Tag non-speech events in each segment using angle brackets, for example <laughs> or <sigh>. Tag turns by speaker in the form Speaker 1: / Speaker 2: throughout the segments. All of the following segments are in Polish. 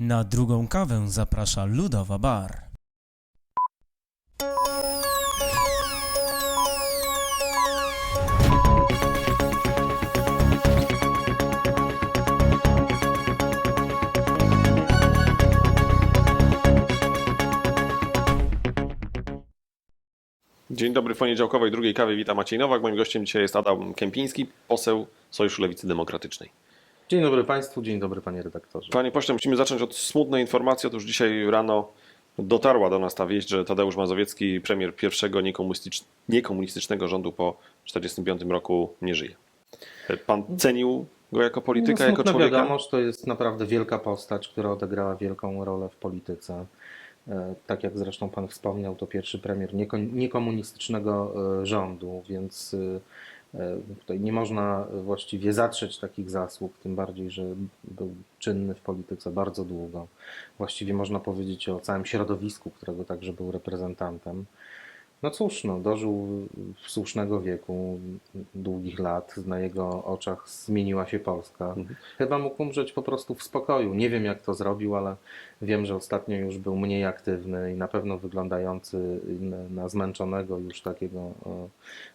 Speaker 1: Na drugą kawę zaprasza Ludowa Bar.
Speaker 2: Dzień dobry, w poniedziałkowej drugiej kawie witam Maciej Nowak. Moim gościem dzisiaj jest Adam Kępiński, poseł Sojuszu Lewicy Demokratycznej.
Speaker 3: Dzień dobry Państwu, dzień dobry Panie redaktorze.
Speaker 2: Panie pośle, musimy zacząć od smutnej informacji. Otóż dzisiaj rano dotarła do nas ta wieść, że Tadeusz Mazowiecki, premier pierwszego niekomunistycz- niekomunistycznego rządu po 1945 roku, nie żyje. Pan cenił go jako polityka,
Speaker 3: no,
Speaker 2: jako człowieka?
Speaker 3: wiadomość, to jest naprawdę wielka postać, która odegrała wielką rolę w polityce. E, Tak jak zresztą Pan wspomniał, to pierwszy premier nieko- niekomunistycznego e, rządu, więc e, tutaj nie można właściwie zatrzeć takich zasług, tym bardziej, że był czynny w polityce bardzo długo. Właściwie można powiedzieć o całym środowisku, którego także był reprezentantem. No cóż, no, dożył słusznego wieku, długich lat. Na jego oczach zmieniła się Polska. Chyba mógł umrzeć po prostu w spokoju. Nie wiem, jak to zrobił, ale wiem, że ostatnio już był mniej aktywny i na pewno wyglądający na, zmęczonego już takiego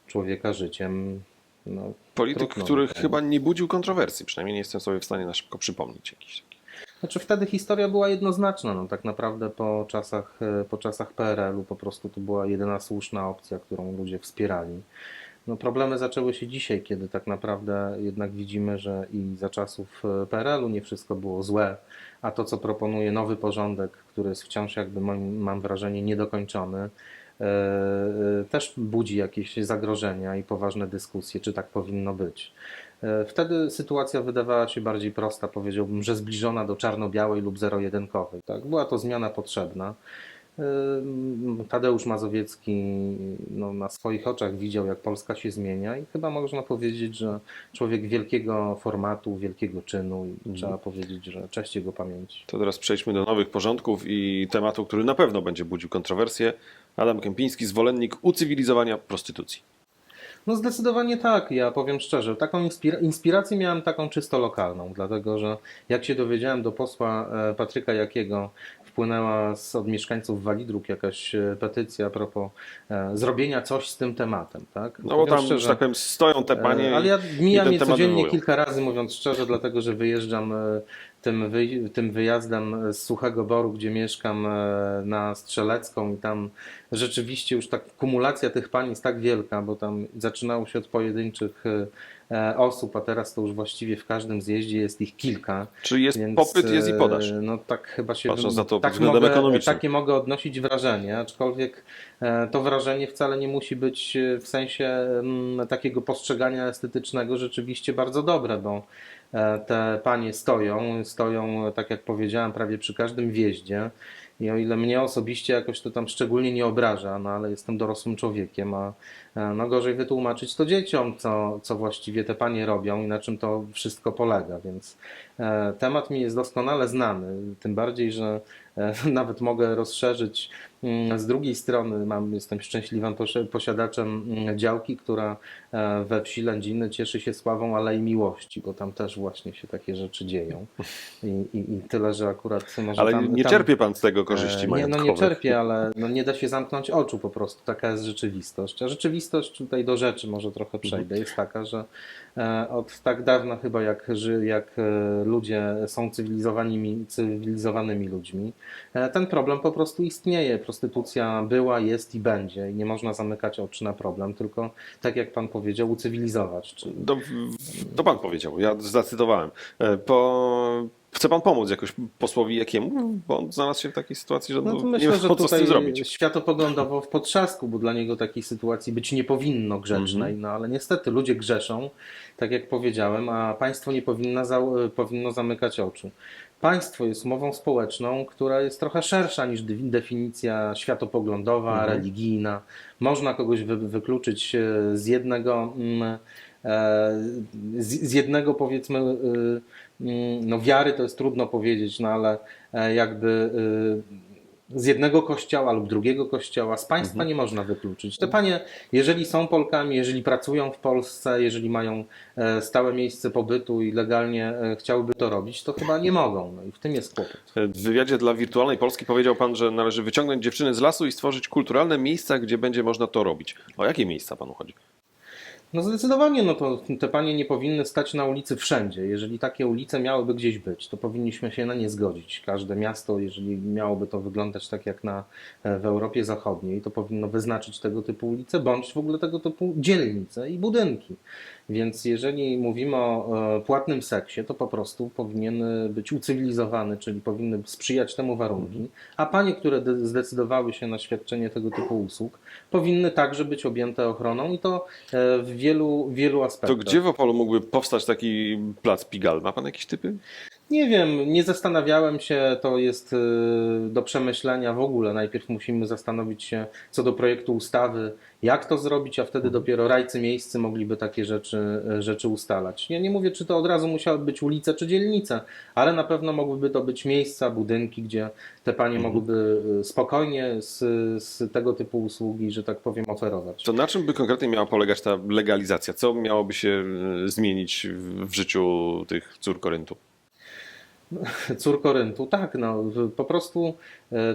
Speaker 3: człowieka życiem. No,
Speaker 2: Polityk,
Speaker 3: trudno.
Speaker 2: który chyba nie budził kontrowersji, przynajmniej nie jestem sobie w stanie na szybko przypomnieć jakiś taki.
Speaker 3: Znaczy wtedy historia była jednoznaczna. No, tak naprawdę po czasach, e, po czasach PRL-u po prostu to była jedyna słuszna opcja, którą ludzie wspierali. No, problemy zaczęły się dzisiaj, kiedy tak naprawdę jednak widzimy, że i za czasów e, PRL-u nie wszystko było złe, a to, co proponuje nowy porządek, który jest wciąż jakby mam, mam wrażenie niedokończony, e, też budzi jakieś zagrożenia i poważne dyskusje, czy tak powinno być. E, Wtedy sytuacja wydawała się bardziej prosta, powiedziałbym, że zbliżona do czarno-białej lub zero-jedynkowej. Tak? Była to zmiana potrzebna. E, Tadeusz Mazowiecki no, na swoich oczach widział, jak Polska się zmienia, i chyba można powiedzieć, że człowiek wielkiego formatu, wielkiego czynu, i trzeba powiedzieć, że cześć jego pamięci.
Speaker 2: To teraz przejdźmy do nowych porządków i tematu, który na pewno będzie budził kontrowersje. Adam Kępiński, zwolennik ucywilizowania prostytucji.
Speaker 3: No zdecydowanie tak, ja powiem szczerze. Taką inspira- inspirację miałem taką czysto lokalną, dlatego że jak się dowiedziałem do posła e, Patryka Jakiego, wpłynęła z, od mieszkańców Walidruk jakaś e, petycja a propos e, zrobienia coś z tym tematem. Tak?
Speaker 2: No bo tam, że tak powiem, stoją te panie.
Speaker 3: E, Ale ja
Speaker 2: i
Speaker 3: mija
Speaker 2: ten
Speaker 3: mnie
Speaker 2: temat
Speaker 3: codziennie kilka razy, mówiąc szczerze, dlatego że wyjeżdżam e, tym, tym wyjazdem z Suchego Boru, gdzie mieszkam e, na Strzelecką i tam rzeczywiście już tak kumulacja tych pań jest tak wielka, bo tam zaczynało się od pojedynczych e, osób, a teraz to już właściwie w każdym zjeździe jest ich kilka.
Speaker 2: Czy jest
Speaker 3: Więc,
Speaker 2: popyt, jest i
Speaker 3: e,
Speaker 2: podaż.
Speaker 3: No tak chyba się
Speaker 2: Patrząc na to
Speaker 3: tak
Speaker 2: względem
Speaker 3: mogę. Takie mogę odnosić wrażenie, aczkolwiek e, to wrażenie wcale nie musi być e, w sensie mm, takiego postrzegania estetycznego rzeczywiście bardzo dobre, bo e, te panie stoją, stoją, tak jak powiedziałem, prawie przy każdym wjeździe. I o ile mnie osobiście jakoś to tam szczególnie nie obraża, no ale jestem dorosłym człowiekiem, a e, no gorzej wytłumaczyć to dzieciom, co, co właściwie te panie robią i na czym to wszystko polega, więc e, temat mi jest doskonale znany, tym bardziej, że <laughs> nawet mogę rozszerzyć. Mm, Z drugiej strony mam, jestem szczęśliwym posi- posiadaczem mm, działki, która e, we wsi Lędziny cieszy się sławą Alei Miłości, bo tam też właśnie się takie rzeczy dzieją. I, i, i tyle, że akurat może
Speaker 2: Ale
Speaker 3: tam,
Speaker 2: nie
Speaker 3: tam,
Speaker 2: czerpie pan z tego korzyści
Speaker 3: E, Nie, no nie czerpię, ale no nie da się zamknąć oczu po prostu. Taka jest rzeczywistość. A rzeczywistość tutaj do rzeczy może trochę przejdę. Jest taka, że e, od tak dawna chyba jak, jak e, ludzie są cywilizowanymi, cywilizowanymi ludźmi, e, ten problem po prostu istnieje. Prostytucja była, jest i będzie. I nie można zamykać oczu na problem, tylko tak jak pan powiedział, ucywilizować. Czy,
Speaker 2: To, to pan powiedział, ja zacytowałem. E, Po... Chce pan pomóc jakoś posłowi Jakiemu? Bo on znalazł się w takiej sytuacji, że
Speaker 3: No to
Speaker 2: nie
Speaker 3: myślę,
Speaker 2: wiem,
Speaker 3: że
Speaker 2: co z tym zrobić.
Speaker 3: światopoglądowo w potrzasku, bo dla niego takiej sytuacji być nie powinno grzecznej,
Speaker 2: Mhm.
Speaker 3: no ale niestety ludzie grzeszą, tak jak powiedziałem, a państwo nie powinno, za, powinno zamykać oczu. Państwo jest umową społeczną, która jest trochę szersza niż definicja światopoglądowa,
Speaker 2: Mhm.
Speaker 3: religijna. Można kogoś wy, wykluczyć e, z jednego, mm, e, z, z jednego powiedzmy, y, mm, no wiary to jest trudno powiedzieć, no ale e, jakby y, z jednego kościoła lub drugiego kościoła. Z państwa nie można wykluczyć. Te panie, jeżeli są Polkami, jeżeli pracują w Polsce, jeżeli mają e, stałe miejsce pobytu i legalnie e, chciałyby to robić, to chyba nie mogą. No i w tym jest kłopot.
Speaker 2: W wywiadzie dla Wirtualnej Polski powiedział pan, że należy wyciągnąć dziewczyny z lasu i stworzyć kulturalne miejsca, gdzie będzie można to robić. O jakie miejsca panu chodzi?
Speaker 3: No zdecydowanie, no to te panie nie powinny stać na ulicy wszędzie. Jeżeli takie ulice miałyby gdzieś być, to powinniśmy się na nie zgodzić. Każde miasto, jeżeli miałoby to wyglądać tak jak na, e, w Europie Zachodniej, to powinno wyznaczyć tego typu ulice, bądź w ogóle tego typu dzielnice i budynki. Więc jeżeli mówimy o e, płatnym seksie, to po prostu powinien być ucywilizowany, czyli powinny sprzyjać temu warunki, a panie, które de- zdecydowały się na świadczenie tego typu usług, powinny także być objęte ochroną i to e, w wielu, wielu
Speaker 2: To
Speaker 3: aspektach.
Speaker 2: gdzie w Opolu mógłby powstać taki plac Pigal? Ma pan jakieś typy?
Speaker 3: Nie wiem, nie zastanawiałem się, to jest y, do przemyślenia w ogóle. Najpierw musimy zastanowić się co do projektu ustawy, jak to zrobić, a wtedy dopiero rajcy miejscy mogliby takie rzeczy, y, rzeczy ustalać. Ja nie mówię, czy to od razu musiały być ulice czy dzielnice, ale na pewno mogłyby to być miejsca, budynki, gdzie te panie mogłyby y, spokojnie z, z tego typu usługi, że tak powiem, oferować.
Speaker 2: To na czym by konkretnie miała polegać ta legalizacja? Co miałoby się zmienić w- życiu tych cór <laughs> Koryntu?
Speaker 3: Cór Koryntu, tak, no, po prostu,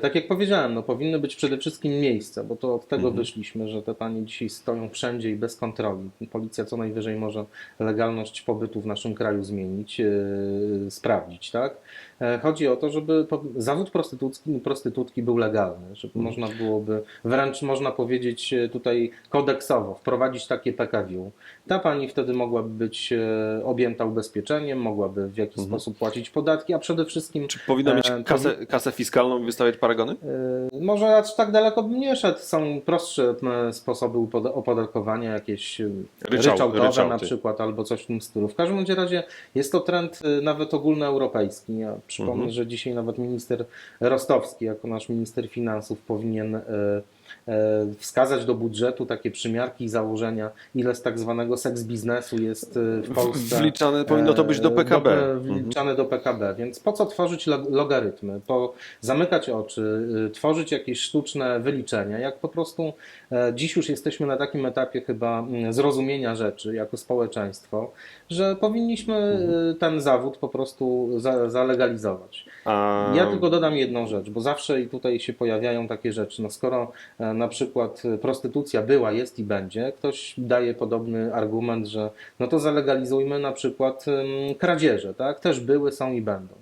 Speaker 3: tak jak powiedziałem, no, powinny być przede wszystkim miejsca, bo to od tego
Speaker 2: Mhm.
Speaker 3: wyszliśmy, że te panie dzisiaj stoją wszędzie i bez kontroli. Policja co najwyżej może legalność pobytu w naszym kraju zmienić, e, sprawdzić, tak? E, Chodzi o to, żeby po, zawód prostytucki, prostytutki był legalny, żeby
Speaker 2: Mhm.
Speaker 3: można byłoby, wręcz można powiedzieć e, tutaj kodeksowo, wprowadzić takie PKW. Ta pani wtedy mogłaby być e, objęta ubezpieczeniem, mogłaby w jakiś sposób płacić podatki, a przede wszystkim
Speaker 2: Czy powinna mieć
Speaker 3: E,
Speaker 2: kasę, kasę fiskalną i wystawiać paragony?
Speaker 3: e, może aż tak daleko bym nie szedł. Są prostsze e, sposoby opodatkowania, jakieś e,
Speaker 2: Ryczał-
Speaker 3: ryczałtowe
Speaker 2: ryczałty.
Speaker 3: na przykład, albo coś w tym stylu. W każdym razie jest to trend nawet ogólnoeuropejski. Ja przypomnę,
Speaker 2: Mhm.
Speaker 3: że dzisiaj nawet minister Rostowski, jako nasz minister finansów, powinien e, wskazać do budżetu takie przymiarki i założenia, ile z tak zwanego seks biznesu jest e, w Polsce.
Speaker 2: Wliczane powinno to być do PKB.
Speaker 3: Do,
Speaker 2: Mhm.
Speaker 3: wliczane do PKB, więc po co tworzyć log- logarytmy, po zamykać oczy, tworzyć jakieś sztuczne wyliczenia, jak po prostu e, dziś już jesteśmy na takim etapie chyba mm, zrozumienia rzeczy jako społeczeństwo, że powinniśmy
Speaker 2: Mhm.
Speaker 3: ten zawód po prostu za, zalegalizować.
Speaker 2: A...
Speaker 3: Ja tylko dodam jedną rzecz, bo zawsze i tutaj się pojawiają takie rzeczy. No skoro e, na przykład e, prostytucja była, jest i będzie, ktoś daje podobny argument, że no to zalegalizujmy na przykład kradzieże, tak? Też były, są i będą.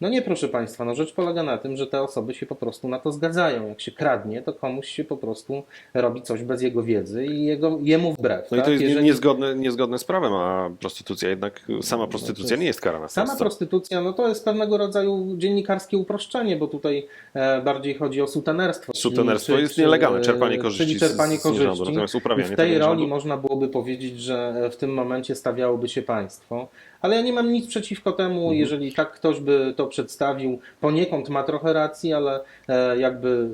Speaker 3: No nie, proszę Państwa, no rzecz polega na tym, że te osoby się po prostu na to zgadzają. Jak się kradnie, to komuś się po prostu robi coś bez jego wiedzy i jego, jemu wbrew.
Speaker 2: No i
Speaker 3: tak?
Speaker 2: to jest nie-
Speaker 3: Jeżeli-
Speaker 2: niezgodne, niezgodne z prawem, a prostytucja jednak, sama prostytucja
Speaker 3: jest-
Speaker 2: nie jest karana
Speaker 3: Sama
Speaker 2: Polsce.
Speaker 3: prostytucja, no to jest pewnego rodzaju dziennikarskie uproszczenie, bo tutaj e, bardziej chodzi o sutenerstwo.
Speaker 2: Sutenerstwo jest
Speaker 3: czy-
Speaker 2: nielegalne, czerpanie
Speaker 3: e,
Speaker 2: korzyści
Speaker 3: Czyli
Speaker 2: z-
Speaker 3: czerpanie
Speaker 2: z
Speaker 3: korzyści.
Speaker 2: natomiast uprawianie
Speaker 3: I w tej roli
Speaker 2: nierządu-
Speaker 3: można byłoby powiedzieć, że w tym momencie stawiałoby się państwo. Ale ja nie mam nic przeciwko temu,
Speaker 2: Mhm.
Speaker 3: jeżeli tak ktoś by to przedstawił. Poniekąd ma trochę racji, ale e, jakby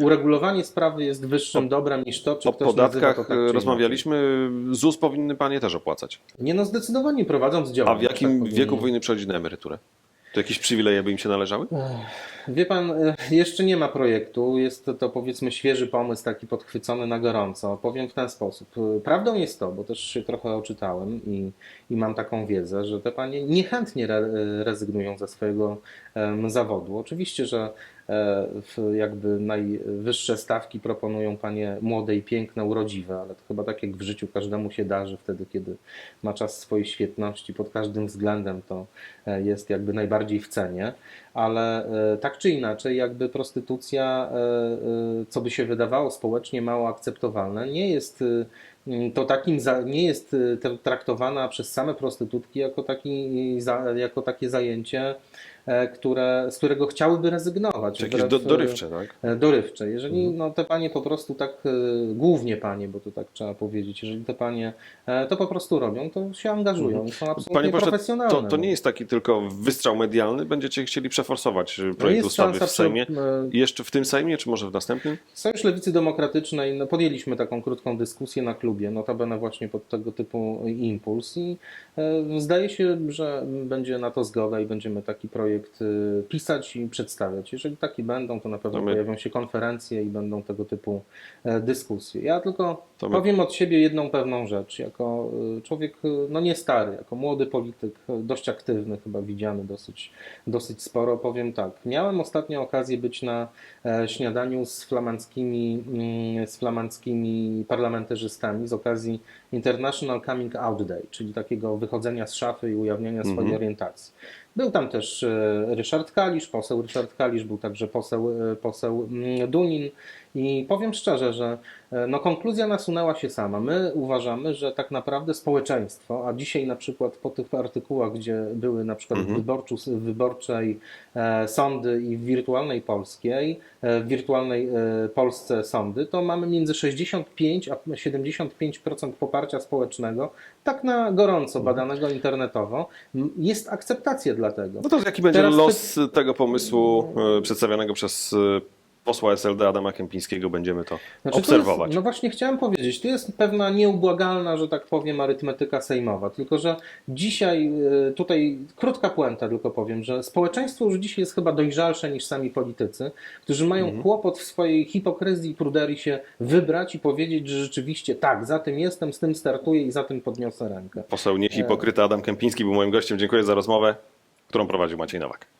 Speaker 3: e, uregulowanie sprawy jest wyższym dobrem niż to, czy
Speaker 2: O
Speaker 3: ktoś nazywa to
Speaker 2: podatkach
Speaker 3: tak,
Speaker 2: rozmawialiśmy. ZUS powinny panie też opłacać.
Speaker 3: Nie no, zdecydowanie prowadząc
Speaker 2: A
Speaker 3: działania.
Speaker 2: w jakim
Speaker 3: tak
Speaker 2: wieku powinny przechodzić na emeryturę? To jakieś przywileje by im się należały?
Speaker 3: Wie pan, e, jeszcze nie ma projektu. Jest to, powiedzmy świeży pomysł, taki podchwycony na gorąco. Powiem w ten sposób. E, Prawdą jest to, bo też się trochę oczytałem i, i mam taką wiedzę, że te panie niechętnie re, e, rezygnują ze swojego em, zawodu. Oczywiście, że jakby najwyższe stawki proponują panie młode i piękne, urodziwe, ale to chyba tak jak w życiu każdemu się darzy wtedy, kiedy ma czas swojej świetności. Pod każdym względem, to e, jest jakby najbardziej w cenie, ale e, tak czy inaczej, jakby prostytucja, e, e, co by się wydawało społecznie mało akceptowalne, nie jest e, to takim, nie jest e, traktowana przez same prostytutki jako, taki, jako takie zajęcie, e, które, z którego chciałyby rezygnować.
Speaker 2: Czy jakieś do, dorywcze, tak?
Speaker 3: e, dorywcze. Jeżeli
Speaker 2: Mhm.
Speaker 3: no, te panie po prostu tak, e, głównie panie, bo to tak trzeba powiedzieć, jeżeli te panie e, to po prostu robią, to się angażują i są absolutnie
Speaker 2: Mhm. Panie pośle,
Speaker 3: profesjonalne.
Speaker 2: to, to nie
Speaker 3: no.
Speaker 2: jest taki tylko wystrzał medialny. Będziecie chcieli przeforsować
Speaker 3: No
Speaker 2: projekt
Speaker 3: jest
Speaker 2: ustawy w Sejmie.
Speaker 3: przy- e,
Speaker 2: Jeszcze w tym Sejmie, czy może w następnym?
Speaker 3: Sojusz Lewicy Demokratycznej, no podjęliśmy taką krótką dyskusję na klubie. notabene właśnie pod tego typu impuls i e, zdaje się, że będzie na to zgoda i będziemy taki projekt e, pisać i przedstawiać. Jeżeli taki będą, to na pewno
Speaker 2: To my-
Speaker 3: pojawią się konferencje i będą tego typu e, dyskusje. Ja tylko
Speaker 2: my-
Speaker 3: powiem od siebie jedną pewną rzecz. Jako e, człowiek, e, no nie stary, jako młody polityk, dość aktywny, chyba widziany dosyć, dosyć sporo, powiem tak. Miałem ostatnio okazję być na e, śniadaniu z flamandzkimi, mm, z flamandzkimi parlamentarzystami z okazji International Coming Out Day, czyli takiego wychodzenia z szafy i ujawniania swojej
Speaker 2: Mhm.
Speaker 3: orientacji. Był tam też e, Ryszard Kalisz, poseł Ryszard Kalisz, był także poseł, e, poseł mm, Dunin i powiem szczerze, że e, no, konkluzja nasunęła się sama. My uważamy, że tak naprawdę społeczeństwo, a dzisiaj na przykład po tych artykułach, gdzie były na przykład
Speaker 2: Mhm.
Speaker 3: w, wyborczu, wyborczej e, sądy i w wirtualnej polskiej, e, w wirtualnej e, Polsce sądy, to mamy między 65 a 75% poparcia społecznego, tak na gorąco badanego internetowo. Jest akceptacja dla tego.
Speaker 2: No to jaki będzie
Speaker 3: Teraz
Speaker 2: los tego pomysłu e, przedstawionego przez e, posła SLD Adama Kępińskiego? Będziemy to
Speaker 3: Znaczy,
Speaker 2: obserwować.
Speaker 3: Jest, no właśnie chciałem powiedzieć, tu jest pewna nieubłagalna, że tak powiem, arytmetyka sejmowa. Tylko, że dzisiaj, y, tutaj krótka puenta tylko powiem, że społeczeństwo już dzisiaj jest chyba dojrzalsze niż sami politycy, którzy mają
Speaker 2: Mhm.
Speaker 3: kłopot w swojej hipokryzji i pruderii się wybrać i powiedzieć, że rzeczywiście tak, za tym jestem, z tym startuję i za tym podniosę rękę.
Speaker 2: Poseł niehipokryta Adam Kępiński był moim gościem. Dziękuję za rozmowę, którą prowadził Maciej Nowak.